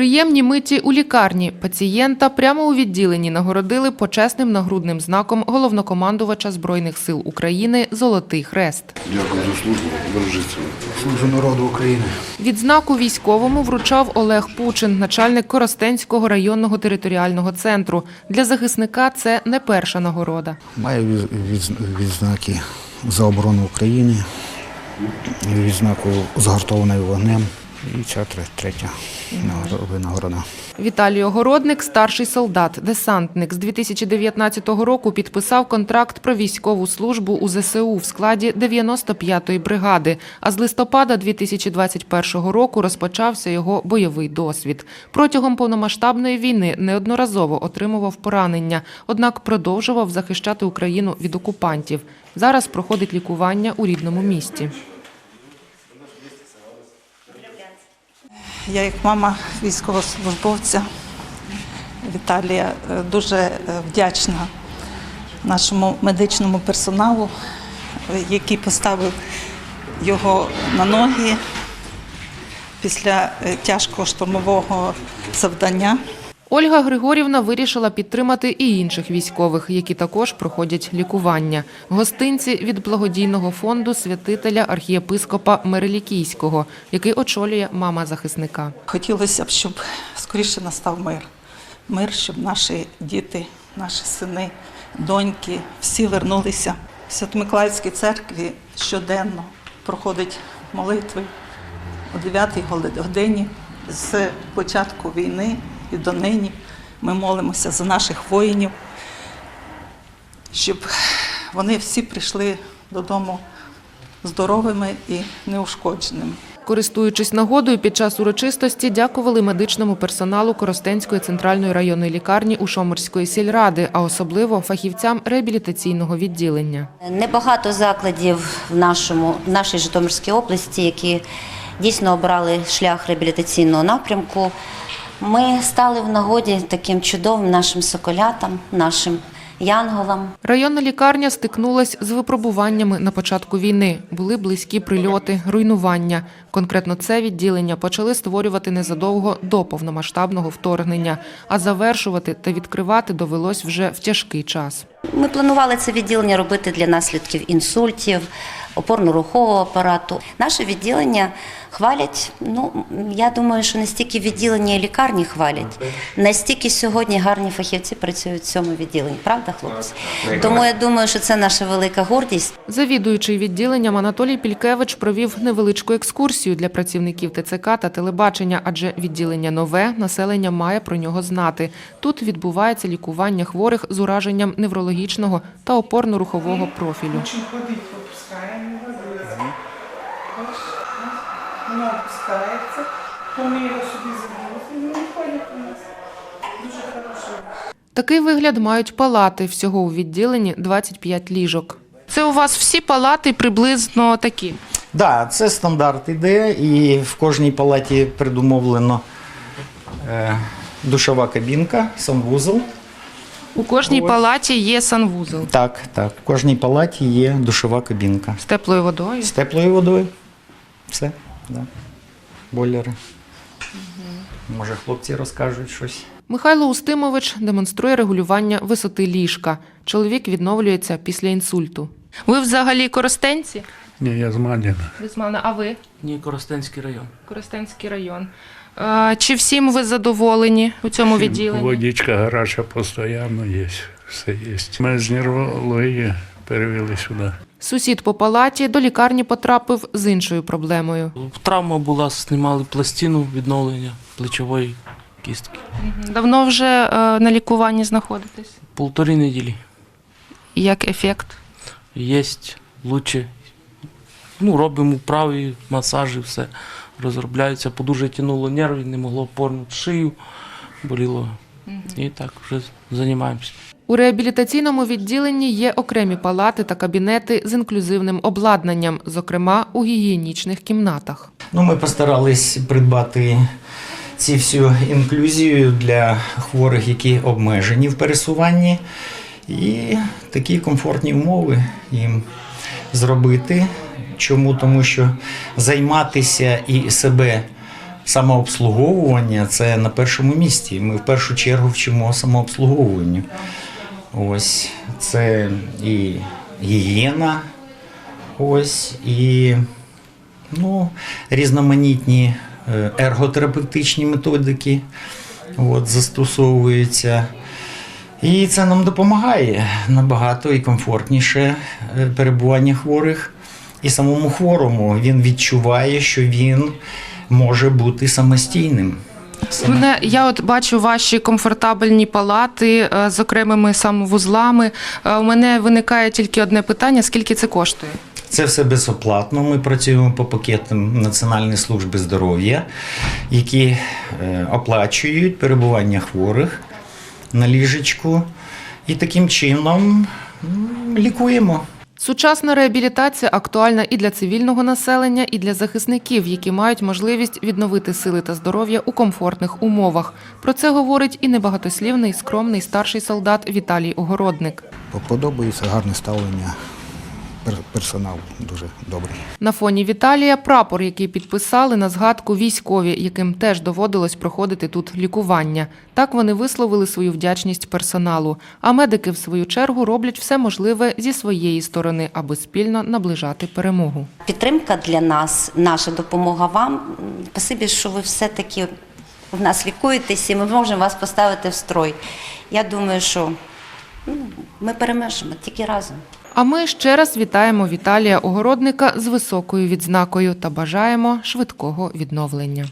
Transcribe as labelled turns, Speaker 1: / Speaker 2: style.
Speaker 1: Приємні миті у лікарні пацієнта прямо у відділенні нагородили почесним нагрудним знаком головнокомандувача Збройних сил України Золотий Хрест.
Speaker 2: Дякую за службу, бережіть.
Speaker 3: Служу народу України.
Speaker 1: Відзнаку військовому вручав Олег Пучин, начальник Коростенського районного територіального центру. Для захисника це не перша нагорода.
Speaker 3: Маю від- від- відзнаки за оборону України, відзнаку згартованою вогнем. І ця третя винагорода.
Speaker 1: Віталій Огородник, старший солдат, десантник, з 2019 року підписав контракт про військову службу у ЗСУ в складі 95-ї бригади. А з листопада 2021 року розпочався його бойовий досвід. Протягом повномасштабної війни неодноразово отримував поранення, однак продовжував захищати Україну від окупантів. Зараз проходить лікування у рідному місті.
Speaker 4: Я як мама військовослужбовця Віталія е, дуже е, вдячна нашому медичному персоналу, який поставив його на ноги після е, тяжкого штурмового завдання.
Speaker 1: Ольга Григорівна вирішила підтримати і інших військових, які також проходять лікування. Гостинці від благодійного фонду святителя архієпископа Мерелікійського, який очолює мама захисника.
Speaker 4: Хотілося б, щоб скоріше настав мир. Мир, щоб наші діти, наші сини, доньки всі вернулися. В Свято-Миколаївській церкві щоденно проходять молитви о 9 годині з початку війни і до нині. Ми молимося за наших воїнів, щоб вони всі прийшли додому здоровими і неушкодженими.
Speaker 1: Користуючись нагодою, під час урочистості дякували медичному персоналу Коростенської центральної районної лікарні Ушомирської сільради, а особливо фахівцям реабілітаційного відділення.
Speaker 5: Небагато закладів в нашому в нашій Житомирській області, які дійсно обрали шлях реабілітаційного напрямку. Ми стали в нагоді таким чудовим нашим соколятам, нашим янголам.
Speaker 1: Районна лікарня стикнулась з випробуваннями на початку війни. Були близькі прильоти, руйнування. Конкретно це відділення почали створювати незадовго до повномасштабного вторгнення, а завершувати та відкривати довелось вже в тяжкий час.
Speaker 5: Ми планували це відділення робити для наслідків інсультів, опорно-рухового апарату. Наше відділення хвалять. Ну я думаю, що не стільки відділення і лікарні хвалять, настільки сьогодні гарні фахівці працюють в цьому відділенні. Правда, хлопці? Тому я думаю, що це наша велика гордість.
Speaker 1: Завідуючий відділенням Анатолій Пількевич провів невеличку екскурсію для працівників ТЦК та телебачення, адже відділення нове, населення має про нього знати. Тут відбувається лікування хворих з ураженням неврологічного та опорно-рухового профілю.
Speaker 6: Опускаємо його, дивіться. Бачиш, Воно опускається, то його собі забули, і ходять у нас. Дуже хорошо.
Speaker 1: Такий вигляд мають палати. Всього у відділенні 25 ліжок. Це у вас всі палати приблизно такі.
Speaker 7: Да, це стандарт іде, і в кожній палаті предумовлено е, душова кабінка, санвузол.
Speaker 1: У кожній
Speaker 7: Ось.
Speaker 1: палаті є санвузол
Speaker 7: Так, так. В кожній палаті є душова кабінка.
Speaker 1: з теплою водою.
Speaker 7: З теплою водою. Все, да. Бойлери. Може, хлопці розкажуть щось.
Speaker 1: Михайло Устимович демонструє регулювання висоти ліжка. Чоловік відновлюється після інсульту. Ви взагалі коростенці?
Speaker 8: Ні, я з Маніна.
Speaker 1: Ви з мене, а ви?
Speaker 9: Ні, Коростенський район.
Speaker 1: Коростенський район. Чи всім ви задоволені у цьому відділенні?
Speaker 8: Водичка гаряча постійно є, все є. Ми з нервології перевели сюди.
Speaker 1: Сусід по палаті до лікарні потрапив з іншою проблемою.
Speaker 9: Травма була, знімали пластину відновлення плечової кістки.
Speaker 1: Давно вже е, на лікуванні знаходитесь?
Speaker 9: Полтори неділі.
Speaker 1: Як ефект?
Speaker 9: Є лучше. Ну, робимо вправи, масажі, все розробляються. Подуже тянуло нерви, не могло порнути шию, боліло. І так вже займаємося.
Speaker 1: У реабілітаційному відділенні є окремі палати та кабінети з інклюзивним обладнанням, зокрема у гігієнічних кімнатах.
Speaker 7: Ну, ми постарались придбати ці всю інклюзію для хворих, які обмежені в пересуванні, і такі комфортні умови їм зробити. Чому? Тому що займатися і себе самообслуговування це на першому місці. Ми в першу чергу вчимо самообслуговуванню. Ось це і гігієна, ось і ну, різноманітні е, ерготерапевтичні методики от, застосовуються. І це нам допомагає набагато і комфортніше е, перебування хворих. І самому хворому він відчуває, що він може бути самостійним.
Speaker 1: Мене я от бачу ваші комфортабельні палати е, з окремими самовузлами. Е, У мене виникає тільки одне питання: скільки це коштує?
Speaker 7: Це все безоплатно. Ми працюємо по пакетам Національної служби здоров'я, які е, оплачують перебування хворих на ліжечку. І таким чином лікуємо.
Speaker 1: Сучасна реабілітація актуальна і для цивільного населення, і для захисників, які мають можливість відновити сили та здоров'я у комфортних умовах. Про це говорить і небагатослівний, скромний старший солдат Віталій Огородник.
Speaker 3: Подобається гарне ставлення. Пер- Персонал дуже добрий.
Speaker 1: На фоні Віталія прапор, який підписали на згадку військові, яким теж доводилось проходити тут лікування. Так вони висловили свою вдячність персоналу. А медики, в свою чергу, роблять все можливе зі своєї сторони, аби спільно наближати перемогу.
Speaker 5: Підтримка для нас, наша допомога вам. Спасибі, що ви все-таки в нас лікуєтесь і ми можемо вас поставити в строй. Я думаю, що ну, ми переможемо тільки разом.
Speaker 1: А ми ще раз вітаємо Віталія Огородника з високою відзнакою та бажаємо швидкого відновлення.